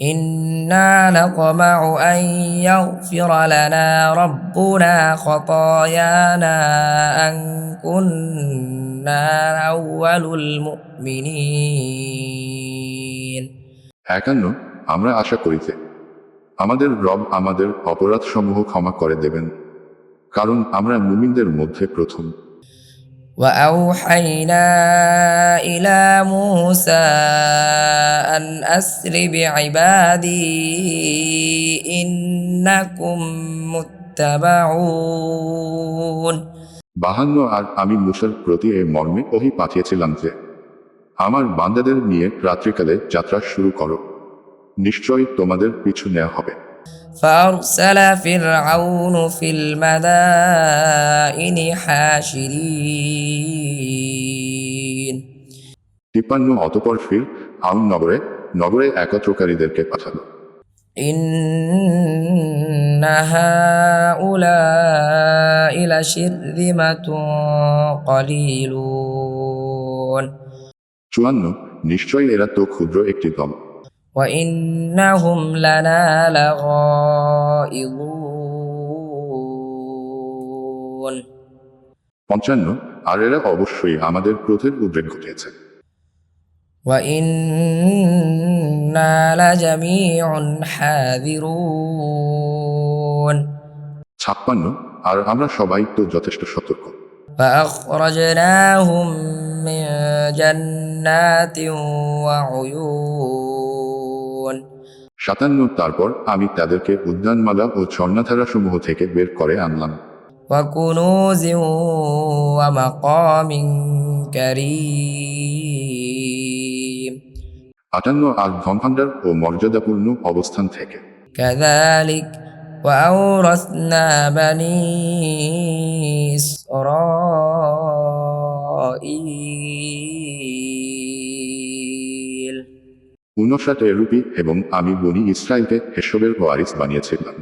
إنا نطمع أن يغفر لنا ربنا خطايانا أن كنا أول المؤمنين একান্ন আমরা আশা করিতে আমাদের রব আমাদের অপরাধ সমূহ ক্ষমা করে দেবেন কারণ আমরা মুমিনদের মধ্যে প্রথম وأوحينا إلى موسى أن أسر بعبادي إنكم متبعون বাহান্ন আর আমি মুসার প্রতি এ মর্মে ওহি পাঠিয়েছিলাম যে আমার বান্দাদের নিয়ে রাত্রিকালে যাত্রা শুরু করো নিশ্চয়ই তোমাদের পিছু নেওয়া হবে فأرسل فرعون في المدائن حاشرين তিপ্পান্ন অতপর ফির আউন নগরে নগরে একত্রকারীদেরকে পাঠালো إن هؤلاء لشرذمة قليلون চুয়ান্ন নিশ্চয়ই এরা তো ক্ষুদ্র একটি দল وإنهم لنا لغائظون পঞ্চান্ন আর এরা অবশ্যই আমাদের ক্রোধের উদ্রেক ঘটিয়েছে وإنا لجميع حاذرون ছাপ্পান্ন আর আমরা সবাই তো যথেষ্ট সতর্ক فأخرجناهم من جنات وعيون সাতান্ন তারপর আমি তাদেরকে উদ্যানমালা ও ঝর্ণাধারা সমূহ থেকে বের করে আনলাম وكنوز ومقام كريم আটান্ন আর ধনভাণ্ডার ও মর্যাদাপূর্ণ অবস্থান থেকে كذلك وأورثنا بني إسرائيل উনষাট এরূপী এবং আমি বনি ইসরায়েলকে হেসবের ওয়ারিস বানিয়েছিলাম